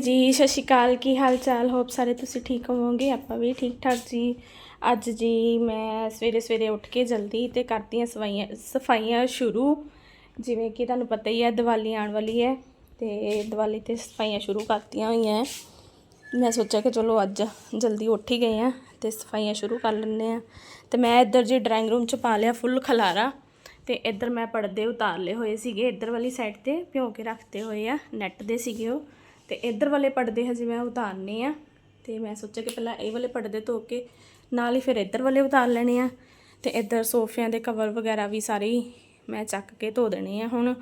ਜੀ, ਸਤਿ ਸ਼੍ਰੀ ਅਕਾਲ, ਕੀ ਹਾਲ ਚਾਲ ਹੋਪ ਸਾਰੇ ਤੁਸੀਂ ਠੀਕ ਹੋਵੋਗੇ, ਆਪਾਂ ਵੀ ਠੀਕ ਠਾਕ ਜੀ। ਅੱਜ ਜੀ ਮੈਂ ਸਵੇਰੇ ਸਵੇਰੇ ਉੱਠ ਕੇ ਜਲਦੀ ਤੇ ਕਰਤੀਆਂ ਸਫਾਈਆਂ ਸਫਾਈਆਂ ਸ਼ੁਰੂ। ਜਿਵੇਂ ਕਿ ਤੁਹਾਨੂੰ ਪਤਾ ਹੀ ਹੈ, ਦੀਵਾਲੀ ਆਉਣ ਵਾਲੀ ਹੈ ਤੇ ਦੀਵਾਲੀ ਤੇ ਸਫਾਈਆਂ ਸ਼ੁਰੂ ਕਰਤੀਆਂ ਹੋਈਆਂ ਹੈ। ਮੈਂ ਸੋਚਿਆ ਕਿ ਚਲੋ ਅੱਜ ਜਲਦੀ ਉੱਠ ਹੀ ਗਏ ਆ ਤੇ ਸਫਾਈਆਂ ਸ਼ੁਰੂ ਕਰ ਲੈਂਦੇ ਆ ਤੇ ਮੈਂ ਇੱਧਰ ਜੀ ਡਰਾਇੰਗ ਰੂਮ 'ਚ ਪਾ ਲਿਆ ਫੁੱਲ ਖਲਾਰਾ ਤੇ ਇੱਧਰ ਮੈਂ ਪਰਦੇ ਉਤਾਰ ਲਏ ਹੋਏ ਸੀਗੇ, ਇੱਧਰ ਵਾਲੀ ਸਾਈਡ ਤੇ ਭਿਉਂ ਕੇ ਰੱਖਤੇ ਹੋਏ ਆ ਨੈਟ ਦੇ ਸੀਗੇ ਉਹ। ਤੇ ਇੱਧਰ ਵਾਲੇ ਪਰਦੇ ਹਜੇ ਮੈਂ ਉਤਾਰਨੇ ਆ। ਤੇ ਮੈਂ ਸੋਚਿਆ ਕਿ ਪਹਿਲਾਂ ਇਹ ਵਾਲੇ ਪਰਦੇ ਧੋ ਕੇ ਨਾਲ ਹੀ ਫਿਰ ਇੱਧਰ ਵਾਲੇ ਉਤਾਰ ਲੈਣੇ ਆ। ਤੇ ਇੱਧਰ ਸੋਫਿਆਂ ਦੇ ਕਵਰ ਵਗੈਰਾ ਵੀ ਸਾਰੇ ਮੈਂ ਚੱਕ ਕੇ ਧੋ ਦੇਣੇ ਆ ਹੁਣ।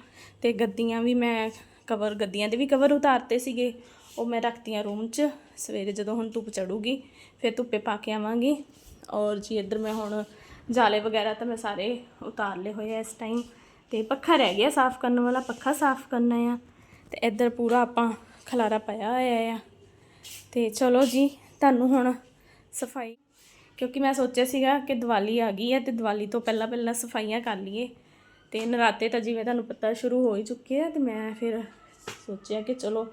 ਤੇ ਗੱਦੀਆਂ ਵੀ ਮੈਂ ਕਵਰ ਗੱਦੀਆਂ ਦੇ ਵੀ ਕਵਰ ਉਤਾਰਤੇ ਸੀਗੇ। ਉਹ ਮੈਂ ਰੱਖਤੀਆਂ ਰੂਮ 'ਚ। ਸਵੇਰੇ ਜਦੋਂ ਹੁਣ ਧੁੱਪ ਚੜੂਗੀ, ਫਿਰ ਧੁੱਪੇ ਪਾ ਕੇ ਆਵਾਂਗੀ। ਔਰ ਜੀ ਇੱਧਰ ਮੈਂ ਹੁਣ ਜਾਲੇ ਵਗੈਰਾ ਤਾਂ ਮੈਂ ਸਾਰੇ ਉਤਾਰ ਲਏ ਹੋਏ ਆ ਇਸ ਟਾਈਮ ਤੇ ਪੱਖਾ ਰਹਿ ਗਿਆ ਸਾਫ਼ ਕਰਨ ਵਾਲਾ, ਪੱਖਾ ਸਾਫ਼ ਕਰਨਾ ਆ। ਤੇ ਇੱਧਰ ਪੂਰਾ ਆਪਾਂ ਖਲਾਰਾ ਪਾਇਆ ਹੋਇਆ ਆ। ਤੇ ਚਲੋ ਜੀ, ਤੁਹਾਨੂੰ ਹੁਣ ਸਫ਼ਾਈ ਕਿਉਂਕਿ ਮੈਂ ਸੋਚਿਆ ਸੀਗਾ ਕਿ ਦੀਵਾਲੀ ਆ ਗਈ ਹੈ ਤੇ ਦੀਵਾਲੀ ਤੋਂ ਪਹਿਲਾਂ ਪਹਿਲਾਂ ਸਫਾਈਆਂ ਕਰ ਲਈਏ। ਤੇ ਨਰਾਤੇ ਤਾਂ ਜਿਵੇਂ ਤੁਹਾਨੂੰ ਪਤਾ ਸ਼ੁਰੂ ਹੋ ਹੀ ਚੁੱਕੇ ਆ ਤੇ ਮੈਂ ਫਿਰ ਸੋਚਿਆ ਕਿ ਚਲੋ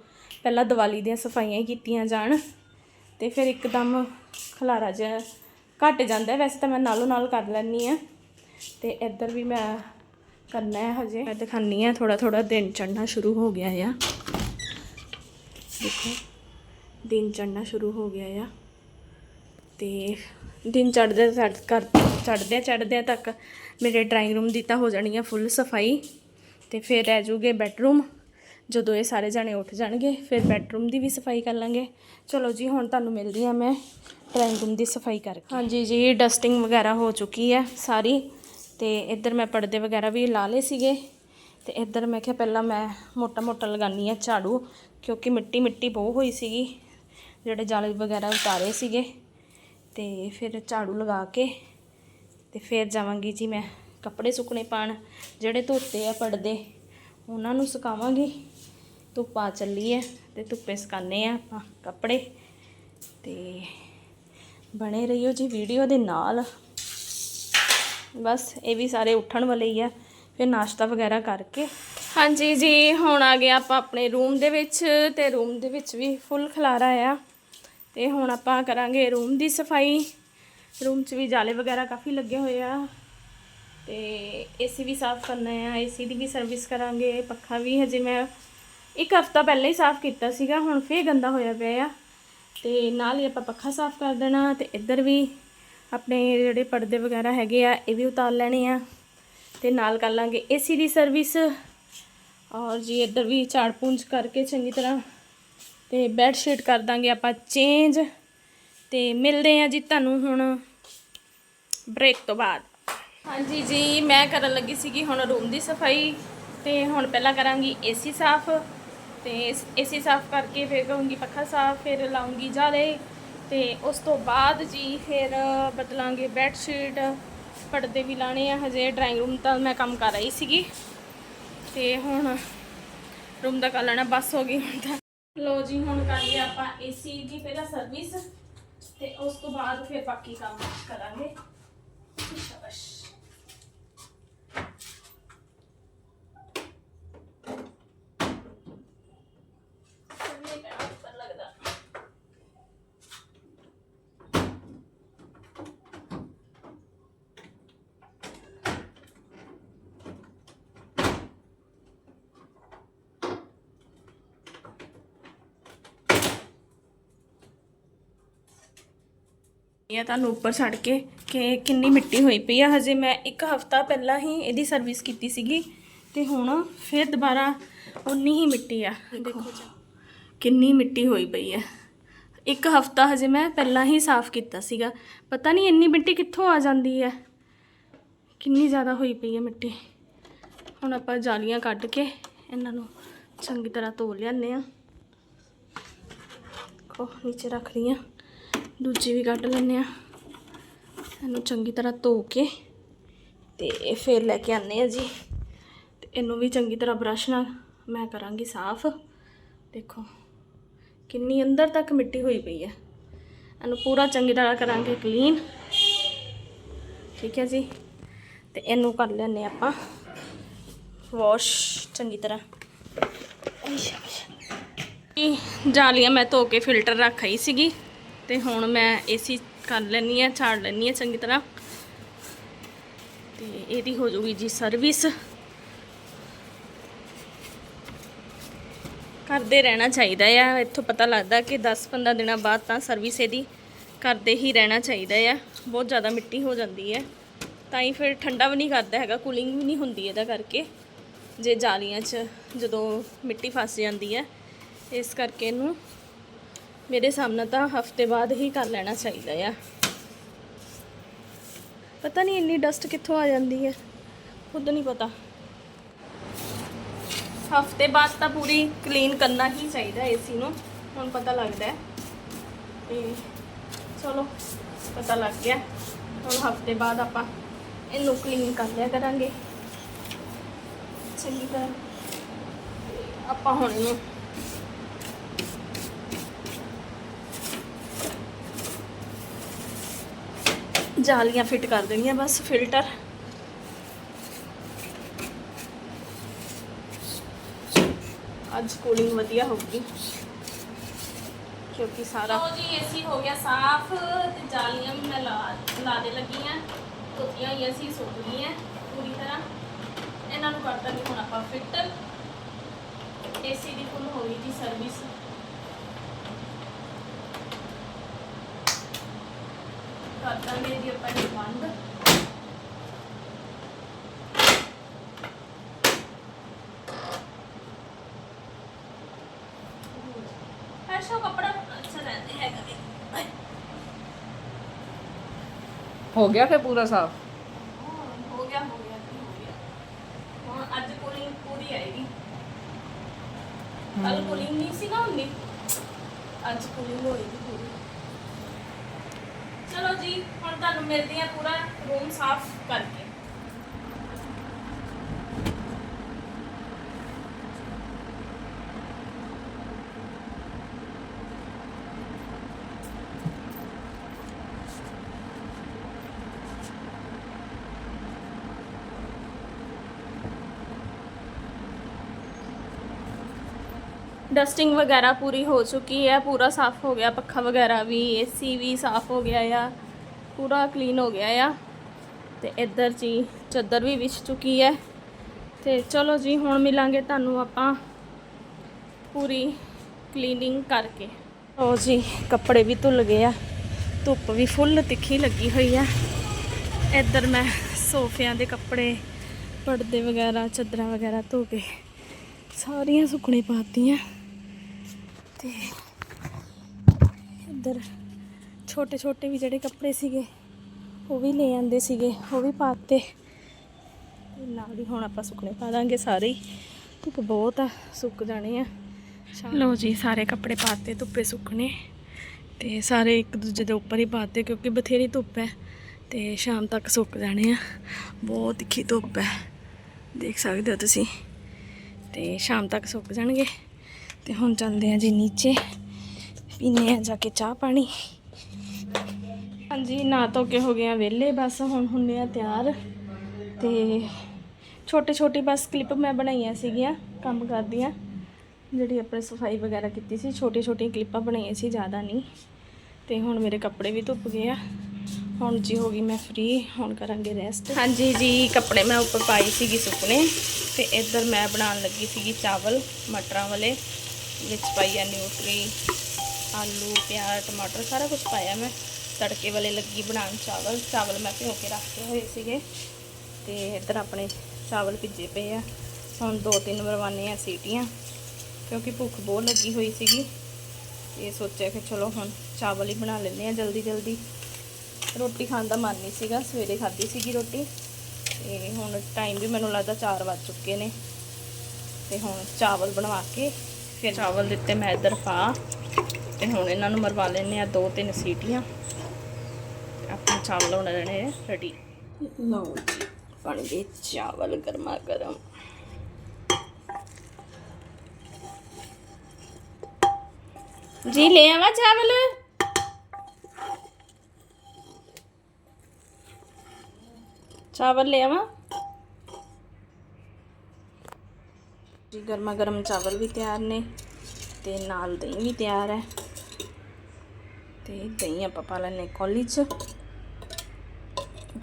ਪਹਿਲਾਂ ਦੀਵਾਲੀ ਦੀਆਂ ਸਫਾਈਆਂ ਹੀ ਕੀਤੀਆਂ ਜਾਣ ਤੇ ਫਿਰ ਇੱਕਦਮ ਖਲਾਰਾ ਜਿਹਾ ਘਟ ਜਾਂਦਾ ਵੈਸੇ ਤਾਂ ਮੈਂ ਨਾਲੋਂ ਨਾਲ ਕਰ ਲੈਂਦੀ ਆ ਤੇ ਇੱਧਰ ਵੀ ਮੈਂ ਕਰਨਾ ਹੈ ਹਜੇ। ਮੈਂ ਦਿਖਾਨੀ ਆ ਥੋੜਾ ਥੋੜਾ ਦਿਨ ਚੜ੍ਹਨਾ ਸ਼ੁਰੂ ਹੋ ਗਿਆ ਆ। ਦੇਖੋ, ਦਿਨ ਚੜ੍ਹਨਾ ਸ਼ੁਰੂ ਹੋ ਗਿਆ ਆ। ਤੇ ਦਿਨ ਚੜ੍ਹਦੇ ਚੜ੍ਹ ਕਰ ਚੜ੍ਹਦੇ ਚੜ੍ਹਦੇ ਤੱਕ ਮੇਰੇ ਡਰਾਇੰਗ ਰੂਮ ਦੀ ਤਾਂ ਹੋ ਜਾਣੀ ਆ ਫੁੱਲ ਸਫ਼ਾਈ। ਤੇ ਫਿਰ ਰਹਿ ਜੂਗੇ ਬੈਡਰੂਮ। ਜਦੋਂ ਇਹ ਸਾਰੇ ਜਾਣੇ ਉੱਠ ਜਾਣਗੇ, ਫਿਰ ਬੈਡਰੂਮ ਦੀ ਵੀ ਸਫ਼ਾਈ ਕਰ ਲਾਂਗੇ। ਚਲੋ ਜੀ, ਹੁਣ ਤੁਹਾਨੂੰ ਮਿਲਦੀ ਆ ਮੈਂ ਡਰਾਇੰਗ ਰੂਮ ਦੀ ਸਫ਼ਾਈ ਕਰਕੇ। ਹਾਂਜੀ ਜੀ, ਡਸਟਿੰਗ ਵਗੈਰਾ ਹੋ ਚੁੱਕੀ ਹੈ ਸਾਰੀ। ਤੇ ਇੱਧਰ ਮੈਂ ਪਰਦੇ ਵਗੈਰਾ ਵੀ ਲਾ ਲਏ ਸੀਗੇ। ਤੇ ਇੱਧਰ ਮੈਂ ਕਿਹਾ ਪਹਿਲਾਂ ਮੈਂ ਮੋਟਾ ਮੋਟਾ ਲਗਾਨੀ ਆ ਝਾੜੂ। ਕਿਉਂਕਿ ਮਿੱਟੀ ਮਿੱਟੀ ਬਹੁਤ ਹੋਈ ਸੀਗੀ, ਜਿਹੜੇ ਜਲ ਵਗੈਰਾ ਉਤਾਰੇ ਸੀਗੇ। ਤੇ ਫਿਰ ਝਾੜੂ ਲਗਾ ਕੇ ਤੇ ਫਿਰ ਜਾਵਾਂਗੀ ਜੀ ਮੈਂ ਕੱਪੜੇ ਸੁੱਕਣੇ ਪਾਣ, ਜਿਹੜੇ ਧੋਤੇ ਆ ਪੜਦੇ ਉਹਨਾਂ ਨੂੰ ਸੁਕਾਵਾਂਗੀ। ਧੁੱਪ ਆ ਚੱਲੀ ਹੈ ਤੇ ਧੁੱਪੇ ਸੁਕਾਨੇ ਆ ਆਪਾਂ ਕੱਪੜੇ। ਤੇ ਬਣੇ ਰਹੀਓ ਜੀ ਵੀਡੀਓ ਦੇ ਨਾਲ। ਬਸ ਇਹ ਵੀ ਸਾਰੇ ਉੱਠਣ ਵਾਲੇ ਹੀ ਆ, ਫਿਰ ਨਾਸ਼ਤਾ ਵਗੈਰਾ ਕਰਕੇ। ਹਾਂਜੀ ਜੀ, ਹੁਣ ਆ ਗਏ ਆਪਾਂ ਆਪਣੇ ਰੂਮ ਦੇ ਵਿੱਚ ਤੇ ਰੂਮ ਦੇ ਵਿੱਚ ਵੀ ਫੁੱਲ ਖਲਾਰਾ ਆ। ਤੇ ਹੁਣ ਆਪਾਂ ਕਰਾਂਗੇ ਰੂਮ ਦੀ ਸਫ਼ਾਈ। ਰੂਮ 'ਚ ਵੀ ਜਾਲੇ ਵਗੈਰਾ ਕਾਫੀ ਲੱਗੇ ਹੋਏ ਆ। ਤੇ ਏਸੀ ਵੀ ਸਾਫ਼ ਕਰਨਾ ਆ, ਏਸੀ ਦੀ ਵੀ ਸਰਵਿਸ ਕਰਾਂਗੇ। ਪੱਖਾ ਵੀ ਹਜੇ ਮੈਂ ਇੱਕ ਹਫਤਾ ਪਹਿਲਾਂ ਹੀ ਸਾਫ਼ ਕੀਤਾ ਸੀਗਾ, ਹੁਣ ਫੇਰ ਗੰਦਾ ਹੋਇਆ ਪਿਆ ਆ। ਤੇ ਨਾਲ ਹੀ ਆਪਾਂ ਪੱਖਾ ਸਾਫ਼ ਕਰ ਦੇਣਾ ਤੇ ਇੱਧਰ ਵੀ ਆਪਣੇ ਜਿਹੜੇ ਪਰਦੇ ਵਗੈਰਾ ਹੈਗੇ ਆ, ਇਹ ਵੀ ਉਤਾਰ ਲੈਣੇ ਆ। ਤੇ ਨਾਲ ਕਰ ਲਾਂਗੇ ਏਸੀ ਦੀ ਸਰਵਿਸ। ਔਰ ਜੀ ਇੱਧਰ ਵੀ ਝਾੜ ਪੂੰਝ ਕਰਕੇ ਚੰਗੀ ਤਰ੍ਹਾਂ ਤੇ ਬੈੱਡ ਸ਼ੀਟ ਕਰ ਦਾਂਗੇ ਆਪਾਂ ਚੇਂਜ ਤੇ ਮਿਲਦੇ ਆ ਜੀ ਤੁਹਾਨੂੰ ਹੁਣ ਬ੍ਰੇਕ ਤੋਂ ਬਾਅਦ। ਹਾਂਜੀ ਜੀ, ਮੈਂ ਕਰਨ ਲੱਗੀ ਸੀਗੀ ਹੁਣ ਰੂਮ ਦੀ ਸਫ਼ਾਈ ਤੇ ਹੁਣ ਪਹਿਲਾਂ ਕਰਾਂਗੀ ਏਸੀ ਸਾਫ਼ ਤੇ ਏਸੀ ਸਾਫ਼ ਕਰਕੇ ਫਿਰ ਕਰੂੰਗੀ ਪੱਖਾ ਸਾਫ਼, ਫਿਰ ਲਾਉਂਗੀ ਜਾਲੇ ਤੇ ਉਸ ਤੋਂ ਬਾਅਦ ਜੀ ਫਿਰ ਬਦਲਾਂਗੇ ਬੈੱਡ ਸ਼ੀਟ ਪਰਦੇ ਵੀ ਲਾਣੇ ਆ ਹਜੇ ਡਰਾਇੰਗ ਰੂਮ ਤਾਂ ਮੈਂ ਕੰਮ ਕਰ ਰਹੀ ਸੀਗੀ। ਤੇ ਹੁਣ ਰੂਮ ਦਾ ਕਰ ਲੈਣਾ, ਬਸ ਹੋ ਗਈ ਹੁਣ ਤਾਂ। ਲੋ ਜੀ, ਹੁਣ ਕਰ ਲਿਆ ਆਪਾਂ ਏਸੀ ਦੀ ਪਹਿਲਾਂ ਸਰਵਿਸ ਤੇ ਉਸ ਤੋਂ ਬਾਅਦ ਫਿਰ ਬਾਕੀ ਕੰਮ ਕਰਾਂਗੇ। ਸ਼ਾਬਾਸ਼ ਚੱਲਣੇ ਪੈਣਾ ਉੱਪਰ ਲੱਗਦਾ ਇਹ ਤੁਹਾਨੂੰ ਉੱਪਰ ਛੱਡ ਕੇ ਕਿ ਕਿੰਨੀ ਮਿੱਟੀ ਹੋਈ ਪਈ ਆ। ਹਜੇ ਮੈਂ ਇੱਕ ਹਫਤਾ ਪਹਿਲਾਂ ਹੀ ਇਹਦੀ ਸਰਵਿਸ ਕੀਤੀ ਸੀਗੀ ਤੇ ਹੁਣ ਫਿਰ ਦੁਬਾਰਾ ਉਨੀ ਹੀ ਮਿੱਟੀ ਆ। ਦੇਖੋ ਕਿੰਨੀ ਮਿੱਟੀ ਹੋਈ ਪਈ ਹੈ ਇੱਕ ਹਫਤਾ ਹਜੇ ਮੈਂ ਪਹਿਲਾਂ ਹੀ ਸਾਫ਼ ਕੀਤਾ ਸੀਗਾ। ਪਤਾ ਨਹੀਂ ਇੰਨੀ ਮਿੱਟੀ ਕਿੱਥੋਂ ਆ ਜਾਂਦੀ ਹੈ ਕਿੰਨੀ ਜ਼ਿਆਦਾ ਹੋਈ ਪਈ ਹੈ ਮਿੱਟੀ। ਹੁਣ ਆਪਾਂ ਜਾਲੀਆਂ ਕੱਢ ਕੇ ਇਹਨਾਂ ਨੂੰ ਚੰਗੀ ਤਰ੍ਹਾਂ ਧੋ ਲਿਆਨੇ ਆ ਕੋ ਨੀਚੇ ਰੱਖ ਰਹੀ ਆ ਦੂਜੀ ਵੀ ਕੱਢ ਲੈਂਦੇ ਆ ਇਹਨੂੰ ਚੰਗੀ ਤਰ੍ਹਾਂ ਧੋ ਕੇ ਤੇ ਫਿਰ ਲੈ ਕੇ ਆਨੇ ਆ ਜੀ। ਤੇ ਇਹਨੂੰ ਵੀ ਚੰਗੀ ਤਰ੍ਹਾਂ ਬ੍ਰਸ਼ ਨਾਲ ਮੈਂ ਕਰਾਂਗੀ ਸਾਫ਼। ਦੇਖੋ, ਕਿੰਨੀ ਅੰਦਰ ਤੱਕ ਮਿੱਟੀ ਹੋਈ ਪਈ ਹੈ। ਇਹਨੂੰ ਪੂਰਾ ਚੰਗੀ ਤਰ੍ਹਾਂ ਕਰਾਂਗੇ ਕਲੀਨ। ਠੀਕ ਹੈ ਜੀ। ਤੇ ਇਹਨੂੰ ਕਰ ਲੈਂਦੇ ਆਪਾਂ ਵਾਸ਼ ਚੰਗੀ ਤਰ੍ਹਾਂ। ਇਹ ਜਾਲੀਆਂ ਮੈਂ ਧੋ ਕੇ ਫਿਲਟਰ ਰੱਖ ਆਈ ਸੀਗੀ। ਤੇ ਹੁਣ ਮੈਂ ਏਸੀ ਕਰ ਲੈਣੀ ਆ ਛਾੜ ਲੈਣੀ ਆ ਚੰਗੀ ਤਰ੍ਹਾਂ। ਤੇ ਇਹਦੀ ਹੋ ਜੂਗੀ ਜੀ ਸਰਵਿਸ ਕਰਦੇ ਰਹਿਣਾ ਚਾਹੀਦਾ ਆ, ਇੱਥੋਂ ਪਤਾ ਲੱਗਦਾ ਕਿ 10-15 ਦਿਨਾਂ ਬਾਅਦ ਤਾਂ ਸਰਵਿਸ ਇਹਦੀ ਕਰਦੇ ਹੀ ਰਹਿਣਾ ਚਾਹੀਦਾ ਆ। ਬਹੁਤ ਜ਼ਿਆਦਾ ਮਿੱਟੀ ਹੋ ਜਾਂਦੀ ਹੈ। ਤਾਂ ਹੀ ਫਿਰ ਠੰਡਾ ਵੀ ਨਹੀਂ ਕਰਦਾ ਹੈਗਾ ਕੂਲਿੰਗ ਵੀ ਨਹੀਂ ਹੁੰਦੀ ਇਹਦਾ ਕਰਕੇ। ਜੇ ਜਾਲੀਆਂ 'ਚ ਜਦੋਂ ਮਿੱਟੀ ਫਸ ਜਾਂਦੀ ਹੈ, ਇਸ ਕਰਕੇ ਇਹਨੂੰ ਮੇਰੇ ਸਾਹਮਣੇ ਤਾਂ ਹਫ਼ਤੇ ਬਾਅਦ ਹੀ ਕਰ ਲੈਣਾ ਚਾਹੀਦਾ ਆ। ਪਤਾ ਨਹੀਂ ਇੰਨੀ ਡਸਟ ਕਿੱਥੋਂ ਆ ਜਾਂਦੀ ਹੈ। ਖੁਦ ਨਹੀਂ ਪਤਾ। ਹਫ਼ਤੇ ਬਾਅਦ ਤਾਂ ਪੂਰੀ ਕਲੀਨ ਕਰਨਾ ਹੀ ਚਾਹੀਦਾ ਏਸੀ ਨੂੰ। ਹੁਣ ਪਤਾ ਲੱਗਦਾ ਹੈ। ਤੇ ਚਲੋ, ਪਤਾ ਲੱਗ ਗਿਆ। ਹੁਣ ਹਫ਼ਤੇ ਬਾਅਦ ਆਪਾਂ ਇਹਨੂੰ ਕਲੀਨ ਕਰ ਲਿਆ ਕਰਾਂਗੇ। ਚੰਗੀ ਤਰ੍ਹਾਂ। ਆਪਾਂ ਹੁਣ ਇਹਨੂੰ ਜਾਲੀਆਂ ਫਿੱਟ ਕਰ ਦੇਣੀਆਂ, ਬਸ ਫਿਲਟਰ ਅੱਜ ਕੂਲਿੰਗ ਵਧੀਆ ਹੋਊਗੀ, ਕਿਉਂਕਿ ਸਾਰਾ ਲੋ ਜੀ ਏਸੀ ਹੋ ਗਿਆ ਸਾਫ਼, ਤੇ ਜਾਲੀਆਂ ਵੀ ਮੈਂ ਲਾ ਲਾ ਦੇ ਲੱਗੀ ਲੱਗੀਆਂ ਧੋਤੀਆਂ ਹੋਈਆਂ ਸੀ, ਸੁੱਕ ਗਈਆਂ, ਪੂਰੀ ਤਰ੍ਹਾਂ। ਇਹਨਾਂ ਨੂੰ ਕਰ ਦਾਂਗੇ ਹੁਣ ਆਪਾਂ ਫਿੱਟ ਏਸੀ ਦੀ ਫੁੱਲ ਹੋ ਗਈ ਜੀ ਸਰਵਿਸ ਕਰ ਦਾਂਗੇ ਜੀ ਆਪਾਂ ਇਹ ਬੰਦ ਐਸਾ ਕੱਪੜਾ ਅੱਛਾ ਰਹਿੰਦਾ ਹੈਗਾ ਵੀ। ਹੋ ਗਿਆ ਫਿਰ ਪੂਰਾ ਸਾਫ਼ ਹਾਂ, ਹੋ ਗਿਆ ਹੋ ਗਿਆ ਜੀ, ਹੋ ਗਿਆ ਹੁਣ ਅੱਜ ਕੂਲਿੰਗ ਪੂਰੀ ਆਏਗੀ ਕੱਲ ਕੂਲਿੰਗ ਨਹੀਂ ਸੀ ਨਾ ਹੁੰਦੀ ਅੱਜ ਕੂਲਿੰਗ ਹੋਏਗੀ ਪੂਰੀ ਚਲੋ ਜੀ, ਹੁਣ ਤੁਹਾਨੂੰ ਮਿਲਦੀ ਆ ਪੂਰਾ ਰੂਮ ਸਾਫ਼ ਕਰਕੇ। ਡਸਟਿੰਗ ਵਗੈਰਾ ਪੂਰੀ ਹੋ ਚੁੱਕੀ ਹੈ, ਪੂਰਾ ਸਾਫ਼ ਹੋ ਗਿਆ, ਪੱਖਾ ਵਗੈਰਾ ਵੀ ਏਸੀ ਵੀ ਸਾਫ਼ ਹੋ ਗਿਆ ਆ। ਪੂਰਾ ਕਲੀਨ ਹੋ ਗਿਆ ਆ। ਤੇ ਇੱਧਰ ਜੀ ਚਾਦਰ ਵੀ ਵਿਛ ਚੁੱਕੀ ਹੈ। ਤੇ ਚਲੋ ਜੀ, ਹੁਣ ਮਿਲਾਂਗੇ ਤੁਹਾਨੂੰ ਆਪਾਂ ਪੂਰੀ ਕਲੀਨਿੰਗ ਕਰਕੇ। ਉਹ ਜੀ, ਕੱਪੜੇ ਵੀ ਧੁੱਲ ਗਏ ਆ। ਧੁੱਪ ਵੀ ਫੁੱਲ ਤਿੱਖੀ ਲੱਗੀ ਹੋਈ ਆ। ਇੱਧਰ ਮੈਂ ਸੋਫਿਆਂ ਦੇ ਕੱਪੜੇ, ਪਰਦੇ ਵਗੈਰਾ, ਚਾਦਰਾਂ ਵਗੈਰਾ ਧੋ ਕੇ ਸਾਰੀਆਂ ਸੁੱਕਣੇ ਪਾਤੀਆਂ ਤੇ ਇੱਧਰ ਛੋਟੇ ਛੋਟੇ ਵੀ ਜਿਹੜੇ ਕੱਪੜੇ ਸੀਗੇ, ਉਹ ਵੀ ਲੈ ਆਂਦੇ ਸੀਗੇ, ਉਹ ਵੀ ਪਾਤੇ ਨਾਲ ਹੀ ਹੁਣ ਆਪਾਂ ਸੁੱਕਣੇ ਪਾ ਦਾਂਗੇ ਸਾਰੇ ਹੀ। ਧੁੱਪ ਬਹੁਤ ਆ, ਸੁੱਕ ਜਾਣੇ ਆ। ਲਓ ਜੀ, ਸਾਰੇ ਕੱਪੜੇ ਪਾਤੇ ਧੁੱਪੇ ਸੁੱਕਣੇ। ਤੇ ਸਾਰੇ ਇੱਕ ਦੂਜੇ ਦੇ ਉੱਪਰ ਹੀ ਪਾਤੇ ਕਿਉਂਕਿ ਬਥੇਰੀ ਧੁੱਪ ਹੈ। ਤੇ ਸ਼ਾਮ ਤੱਕ ਸੁੱਕ ਜਾਣੇ ਆ। ਬਹੁਤ ਤਿੱਖੀ ਧੁੱਪ ਹੈ। ਦੇਖ ਸਕਦੇ ਹੋ ਤੁਸੀਂ। ਤੇ ਸ਼ਾਮ ਤੱਕ ਸੁੱਕ ਜਾਣਗੇ। ਤੇ ਹੁਣ ਚੱਲਦੇ ਆ ਜੀ ਨੀਚੇ। ਪੀਨੇ ਆ ਜਾ ਕੇ ਚਾਹ ਪਾਣੀ। ਹਾਂਜੀ, ਨਾ ਧੋ ਕੇ ਹੋ ਗਏ ਆ ਵਿਹਲੇ, ਬਸ ਹੁਣ ਹੁੰਨੇ ਆ ਤਿਆਰ। ਤੇ ਛੋਟੇ ਛੋਟੇ ਬਸ ਕਲਿੱਪ ਮੈਂ ਬਣਾਈਆਂ ਸੀਗੀਆਂ, ਕੰਮ ਕਰਦੀਆਂ। ਜਿਹੜੀ ਆਪਣੇ ਸਫ਼ਾਈ ਵਗੈਰਾ ਕੀਤੀ ਸੀ ਛੋਟੀ ਛੋਟੀਆਂ ਕਲਿੱਪਾਂ ਬਣਾਈਆਂ ਸੀ, ਜ਼ਿਆਦਾ ਨਹੀਂ। ਤੇ ਹੁਣ ਮੇਰੇ ਕੱਪੜੇ ਵੀ ਧੁੱਪ ਗਏ ਆ। ਹੁਣ ਜੀ ਹੋ ਗਈ ਮੈਂ ਫ੍ਰੀ ਹੁਣ ਕਰਾਂਗੇ ਰੈਸਟ ਹਾਂਜੀ ਜੀ, ਕੱਪੜੇ ਮੈਂ ਉੱਪਰ ਪਾਈ ਸੀਗੀ ਸੁੱਕਣੇ। ਤੇ ਇੱਧਰ ਮੈਂ ਬਣਾਉਣ ਲੱਗੀ ਸੀਗੀ ਚਾਵਲ, ਮਟਰਾਂ ਵਾਲੇ, ਵਿੱਚ ਪਾਈ ਆ ਨਿਊਟਰੀ, ਆਲੂ, ਪਿਆਜ਼, ਟਮਾਟਰ, ਸਾਰਾ ਕੁਝ ਪਾਇਆ ਮੈਂ। ਤੜਕੇ ਵਾਲੇ ਲੱਗੀ ਬਣਾਉਣ ਚਾਵਲ। ਚਾਵਲ ਮੈਂ ਭਿਓ ਕੇ ਰੱਖੇ ਹੋਏ ਸੀਗੇ। ਤੇ ਇੱਧਰ ਆਪਣੇ ਚਾਵਲ ਭਿੱਜੇ ਪਏ ਆ। ਹੁਣ ਦੋ ਤਿੰਨ ਮਰਵਾਨੇ ਆ ਸੀਟੀਆਂ, ਕਿਉਂਕਿ ਭੁੱਖ ਬਹੁਤ ਲੱਗੀ ਹੋਈ ਸੀਗੀ। ਇਹ ਸੋਚਿਆ ਕਿ ਚਲੋ ਹੁਣ ਚਾਵਲ ਹੀ ਬਣਾ ਲੈਂਦੇ ਆ ਜਲਦੀ ਜਲਦੀ। ਰੋਟੀ ਖਾਣ ਦਾ ਮਨ ਨਹੀਂ ਸੀਗਾ, ਸਵੇਰੇ ਖਾਧੀ ਸੀਗੀ ਰੋਟੀ। ਤੇ ਹੁਣ ਟਾਈਮ ਵੀ ਮੈਨੂੰ ਲੱਗਦਾ 4 ਵੱਜ ਚੁੱਕੇ ਨੇ। ਤੇ ਹੁਣ ਚਾਵਲ ਬਣਵਾ ਕੇ ਫਿਰ ਚਾਵਲ ਦਿੱਤੇ ਮੈਂ ਇੱਧਰ ਪਾ। ਤੇ ਹੁਣ ਇਹਨਾਂ ਨੂੰ ਮਰਵਾ ਲੈਣੇ ਆ ਦੋ ਤਿੰਨ ਸੀਟੀਆਂ। ਆਪਣੇ ਚਾਵਲ ਹੋਣੇ ਰਹਿਣੇ ਰੈਡੀ ਲਓ ਜੀ, ਬਣ ਗਏ ਚਾਵਲ ਗਰਮਾ ਗਰਮ। ਜੀ, ਲੈ ਆਵਾ ਚਾਵਲ? ਚਾਵਲ ਲੈ ਆਵਾ? ਜੀ, ਗਰਮਾ ਗਰਮ ਚਾਵਲ ਵੀ ਤਿਆਰ ਨੇ ਤੇ ਨਾਲ ਦਹੀਂ ਵੀ ਤਿਆਰ ਹੈ। ਤੇ ਦਹੀਂ ਆਪਾਂ ਪਾ ਲੈਣੇ ਕੌਲੀ 'ਚ।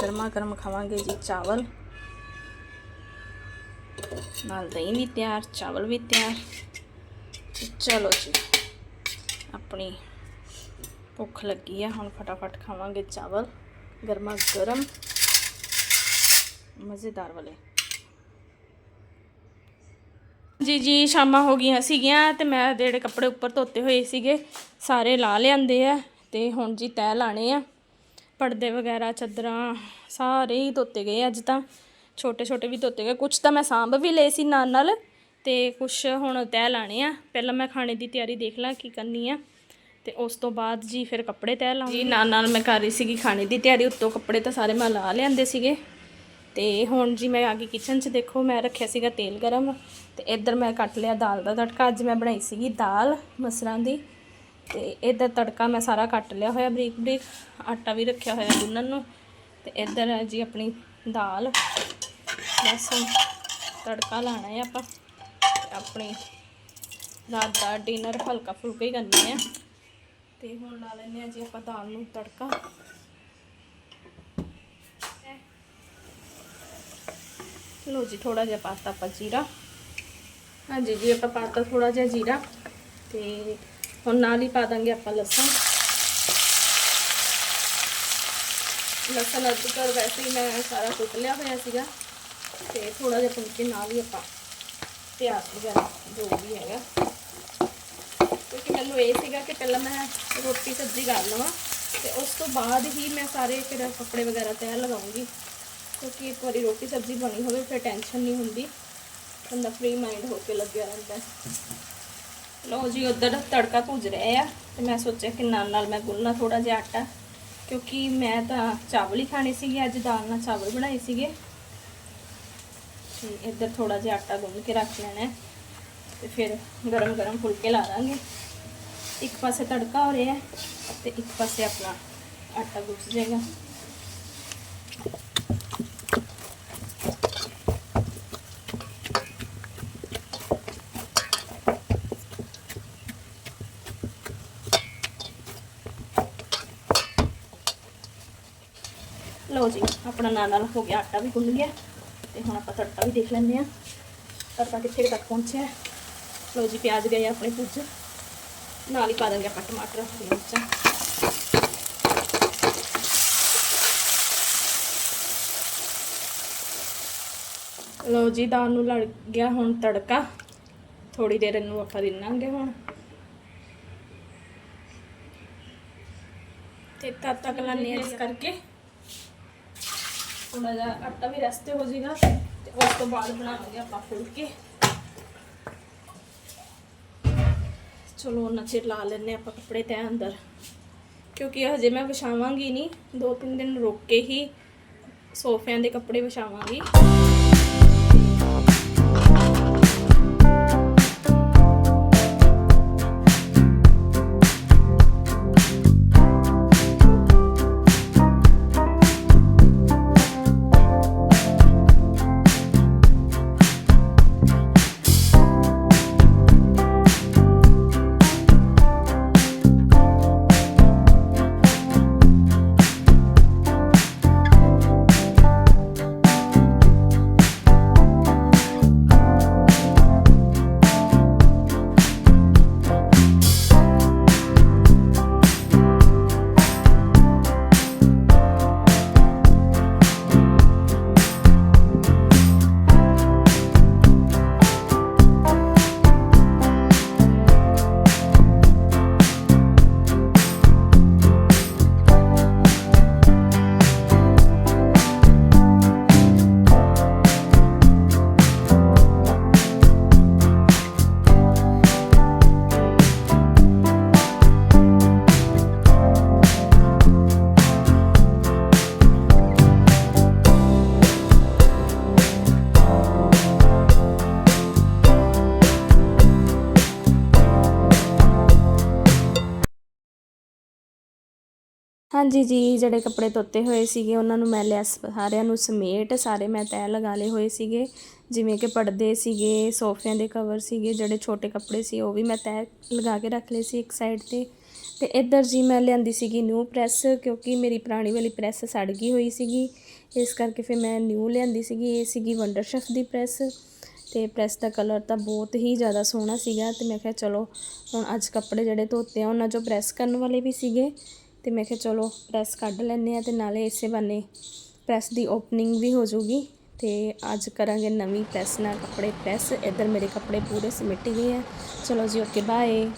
ਗਰਮਾ ਗਰਮ ਖਾਵਾਂਗੇ ਜੀ ਚਾਵਲ। ਨਾਲ ਦਹੀਂ ਵੀ ਤਿਆਰ, ਚਾਵਲ ਵੀ ਤਿਆਰ। ਚਲੋ ਜੀ, ਆਪਣੀ ਭੁੱਖ ਲੱਗੀ ਆ, ਹੁਣ ਫਟਾਫਟ ਖਾਵਾਂਗੇ ਚਾਵਲ, ਗਰਮਾ ਗਰਮ, ਮਜ਼ੇਦਾਰ ਵਾਲੇ। ਜੀ ਜੀ, ਸ਼ਾਮਾਂ ਹੋ ਗਈਆਂ ਸੀਗੀਆਂ ਤੇ ਮੈਂ ਜਿਹੜੇ ਕੱਪੜੇ ਉੱਪਰ ਧੋਤੇ ਹੋਏ ਸੀਗੇ, ਸਾਰੇ ਲਾ ਲਿਆਂਦੇ ਆ ਤੇ ਹੁਣ ਜੀ ਤੈਅ ਲਾਣੇ ਆ। ਪਰਦੇ ਵਗੈਰਾ, ਚਾਦਰਾਂ ਸਾਰੇ ਹੀ ਧੋਤੇ ਗਏ ਅੱਜ ਤਾਂ। ਛੋਟੇ ਛੋਟੇ ਵੀ ਧੋਤੇ ਗਏ। ਕੁਝ ਤਾਂ ਮੈਂ ਸਾਂਭ ਵੀ ਲਏ ਸੀ ਨਾਲ ਨਾਲ ਤੇ ਕੁਝ ਹੁਣ ਤੈਅ ਲਾਣੇ ਆ। ਪਹਿਲਾਂ ਮੈਂ ਖਾਣੇ ਦੀ ਤਿਆਰੀ ਦੇਖ ਲਾਂ ਕੀ ਕਰਨੀ ਆ ਤੇ ਉਸ ਤੋਂ ਬਾਅਦ ਜੀ ਫਿਰ ਕੱਪੜੇ ਤੈਅ ਲਾਉਂਗੀ। ਜੀ, ਨਾਲ ਨਾਲ ਮੈਂ ਕਰ ਰਹੀ ਸੀਗੀ ਖਾਣੇ ਦੀ ਤਿਆਰੀ। ਉੱਤੋਂ ਕੱਪੜੇ ਤਾਂ ਸਾਰੇ ਮੈਂ ਲਾ ਲਿਆਂਦੇ ਸੀਗੇ। ਤੇ ਹੁਣ ਜੀ ਮੈਂ ਆ ਗਈ ਕਿਚਨ 'ਚ। ਦੇਖੋ, ਮੈਂ ਰੱਖਿਆ ਸੀਗਾ ਤੇਲ ਗਰਮ ਤੇ ਇੱਧਰ ਮੈਂ ਕੱਟ ਲਿਆ ਦਾਲ ਦਾ ਤੜਕਾ। ਅੱਜ ਮੈਂ ਬਣਾਈ ਸੀਗੀ ਦਾਲ ਮਸਰਾਂ ਦੀ। ਤੇ ਇੱਧਰ ਤੜਕਾ ਮੈਂ ਸਾਰਾ ਕੱਟ ਲਿਆ ਹੋਇਆ ਬਰੀਕ ਬਰੀਕ, ਆਟਾ ਵੀ ਰੱਖਿਆ ਹੋਇਆ ਗੁੰਨਣ ਨੂੰ ਤੇ ਇੱਧਰ ਹੈ ਜੀ ਆਪਣੀ ਦਾਲ ਬਸ ਤੜਕਾ ਲਾਣਾ ਹੈ ਆਪਾਂ ਆਪਣੀ ਰਾਤ ਦਾ ਡਿਨਰ ਹਲਕਾ ਫੁਲਕਾ ਹੀ ਕਰਨਾ ਹੈ ਤੇ ਹੁਣ ਲਾ ਲੈਂਦੇ ਆ ਜੀ ਆਪਾਂ ਦਾਲ ਨੂੰ ਤੜਕਾ। ਲੋ ਜੀ ਥੋੜਾ ਜਿਹਾ ਪਾਤਾ ਆਪਾਂ ਜੀਰਾ। ਹਾਂਜੀ ਜੀ ਆਪਾਂ ਪਾਤਾ ਥੋੜਾ ਜਿਹਾ ਜੀਰਾ ਤੇ ਹੁਣ ਨਾਲ ਹੀ ਪਾ ਦਾਂਗੇ ਆਪਾਂ ਲਸਣ। ਲਸਣ ਅਦਰਕ ਵੈਸੇ ਹੀ ਮੈਂ ਸਾਰਾ ਕੁੱਟ ਲਿਆ ਹੋਇਆ ਸੀਗਾ। ਤੇ ਥੋੜਾ ਜਿਹਾ ਭੁੰਨ ਕੇ ਨਾਲ ਹੀ ਆਪਾਂ ਪਿਆਜ਼ ਵਗੈਰਾ ਜੋ ਵੀ ਹੈਗਾ। ਕਿਉਂਕਿ ਮੈਨੂੰ ਇਹ ਸੀਗਾ ਕਿ ਪਹਿਲਾਂ ਮੈਂ ਰੋਟੀ ਸਬਜ਼ੀ ਕਰ ਲਵਾਂ ਤੇ ਉਸ ਤੋਂ ਬਾਅਦ ਹੀ ਮੈਂ ਸਾਰੇ ਫਿਰ ਕੱਪੜੇ ਵਗੈਰਾ ਤੈਅ ਲਗਾਉਂਗੀ। ਕਿਉਂਕਿ ਇੱਕ ਵਾਰੀ ਰੋਟੀ ਸਬਜ਼ੀ ਬਣੀ ਹੋਵੇ, ਫਿਰ ਟੈਨਸ਼ਨ ਨਹੀਂ ਹੁੰਦੀ। ਬੰਦਾ ਫ੍ਰੀ ਮਾਈਂਡ ਹੋ ਕੇ ਲੱਗਿਆ ਰਹਿੰਦਾ। ਲਓ ਜੀ, ਉਧਰ ਤੜਕਾ ਭੁੱਜ ਰਿਹਾ ਆ ਤੇ ਮੈਂ ਸੋਚਿਆ ਕਿ ਨਾਲ ਨਾਲ ਮੈਂ ਗੁੰਨਣਾ ਥੋੜਾ ਜਿਹਾ ਆਟਾ, ਕਿਉਂਕਿ ਮੈਂ ਤਾਂ ਚਾਵਲ ਹੀ ਖਾਣੇ ਸੀਗੇ, ਅੱਜ ਦਾਲ ਨਾਲ ਚਾਵਲ ਬਣਾਏ ਸੀਗੇ। ਤੇ ਇੱਧਰ ਥੋੜਾ ਜਿਹਾ ਆਟਾ ਗੁੰਨ ਕੇ ਰੱਖ ਲੈਣਾ ਹੈ ਤੇ ਫਿਰ ਗਰਮ ਗਰਮ ਫੁਲਕੇ ਲਾ ਦਾਂਗੇ। ਇੱਕ ਪਾਸੇ ਤੜਕਾ ਹੋ ਰਿਹਾ ਹੈ ਤੇ ਇੱਕ ਪਾਸੇ ਆਪਣਾ ਆਟਾ ਗੁੱਝ ਜਾਏਗਾ। ਲਓ ਜੀ, ਆਪਣਾ ਨਾਲ ਨਾਲ ਹੋ ਗਿਆ ਆਟਾ ਵੀ ਗੁੰਨ ਗਿਆ ਤੇ ਹੁਣ ਆਪਾਂ ਤੜਕਾ ਵੀ ਦੇਖ ਲੈਂਦੇ ਆ ਤੜਕਾ ਕਿੱਥੇ ਤੱਕ ਪਹੁੰਚਿਆ? ਹੈ। ਲਓ ਜੀ, ਪਿਆਜ਼ ਗਏ ਆਪਣੇ ਭੁੱਜ ਨਾਲ ਹੀ ਪਾ ਦਾਂਗੇ ਆਪਾਂ ਟਮਾਟਰ ਹਰੀ ਮਿਰਚਾਂ। ਲਓ ਜੀ, ਦਾਲ ਨੂੰ ਲੜ ਗਿਆ ਹੁਣ ਤੜਕਾ। ਥੋੜੀ ਦੇਰ ਇਹਨੂੰ ਆਪਾਂ ਰਿੰਨਾਂਗੇ ਹੁਣ। ਤੇ ਤਦ ਤੱਕ ਲਾਣੇ ਇਸ ਕਰਕੇ। ਥੋੜਾ ਜਿਹਾ ਆਟਾ ਵੀ ਰੈਸਟ ਹੋ ਜਾਏਗਾ ਤੇ ਉਸ ਤੋਂ ਬਾਅਦ ਬਣਾਵਾਂਗੇ ਆਪਾਂ ਫੁਲਕੇ। ਚਲੋ ਉਹਨਾਂ ਚਿਰ ਲਾ ਲੈਣੇ ਆਪਾਂ ਕੱਪੜੇ ਤੈ ਅੰਦਰ। ਕਿਉਂਕਿ ਹਜੇ ਮੈਂ ਵਿਛਾਵਾਂਗੀ ਨਹੀਂ, ਦੋ ਤਿੰਨ ਦਿਨ ਰੁਕ ਕੇ ਹੀ ਸੋਫਿਆਂ ਦੇ ਕੱਪੜੇ ਵਿਛਾਵਾਂਗੀ। ਹਾਂਜੀ ਜੀ, ਜਿਹੜੇ ਕੱਪੜੇ ਧੋਤੇ ਹੋਏ ਸੀਗੇ, ਉਹਨਾਂ ਨੂੰ ਮੈਂ ਲਿਆ ਸਾਰਿਆਂ ਨੂੰ ਸਮੇਟ, ਸਾਰੇ ਮੈਂ ਤੈਅ ਲਗਾ ਲਏ ਹੋਏ ਸੀਗੇ। ਜਿਵੇਂ ਕਿ ਪਰਦੇ ਸੀਗੇ, ਸੋਫਿਆਂ ਦੇ ਕਵਰ ਸੀਗੇ, ਜਿਹੜੇ ਛੋਟੇ ਕੱਪੜੇ ਸੀ, ਉਹ ਵੀ ਮੈਂ ਤੈਅ ਲਗਾ ਕੇ ਰੱਖ ਲਏ ਸੀ ਇੱਕ ਸਾਈਡ ਤੇ। ਤੇ ਇੱਧਰ ਜੀ ਮੈਂ ਲਿਆਂਦੀ ਸੀਗੀ ਨਿਊ ਪ੍ਰੈਸ ਕਿਉਂਕਿ ਮੇਰੀ ਪੁਰਾਣੀ ਵਾਲੀ ਪ੍ਰੈਸ ਸੜ ਗਈ ਹੋਈ ਸੀਗੀ। ਇਸ ਕਰਕੇ ਫਿਰ ਮੈਂ ਨਿਊ ਲਿਆਂਦੀ ਸੀਗੀ, ਇਹ ਸੀਗੀ ਵੰਡਰ ਸ਼ੈਫ ਦੀ ਪ੍ਰੈਸ ਤੇ ਪ੍ਰੈਸ ਦਾ ਕਲਰ ਤਾਂ ਬਹੁਤ ਹੀ ਜ਼ਿਆਦਾ ਸੋਹਣਾ ਸੀਗਾ, ਤੇ ਮੈਂ ਕਿਹਾ ਚਲੋ, ਹੁਣ ਅੱਜ ਕੱਪੜੇ ਜਿਹੜੇ ਧੋਤੇ ਆ, ਉਹਨਾਂ 'ਚੋਂ ਪ੍ਰੈਸ ਕਰਨ ਵਾਲੇ ਵੀ ਸੀਗੇ। ਤੇ ਮੈਂ ਕਿਹਾ ਚਲੋ ਪ੍ਰੈਸ ਕੱਢ ਲੈਂਦੇ ਆ ਤੇ ਨਾਲੇ ਇਸੇ ਬਹਾਨੇ ਪ੍ਰੈਸ ਦੀ ਓਪਨਿੰਗ ਵੀ ਹੋ ਜਾਊਗੀ ਤੇ ਅੱਜ ਕਰਾਂਗੇ ਨਵੀਂ ਪ੍ਰੈਸ ਨਾਲ ਕੱਪੜੇ ਪ੍ਰੈਸ ਇੱਧਰ ਮੇਰੇ ਕੱਪੜੇ ਪੂਰੇ ਸਮਿਟ ਗਏ ਆ। ਚਲੋ ਜੀ ਓਕੇ ਬਾਏ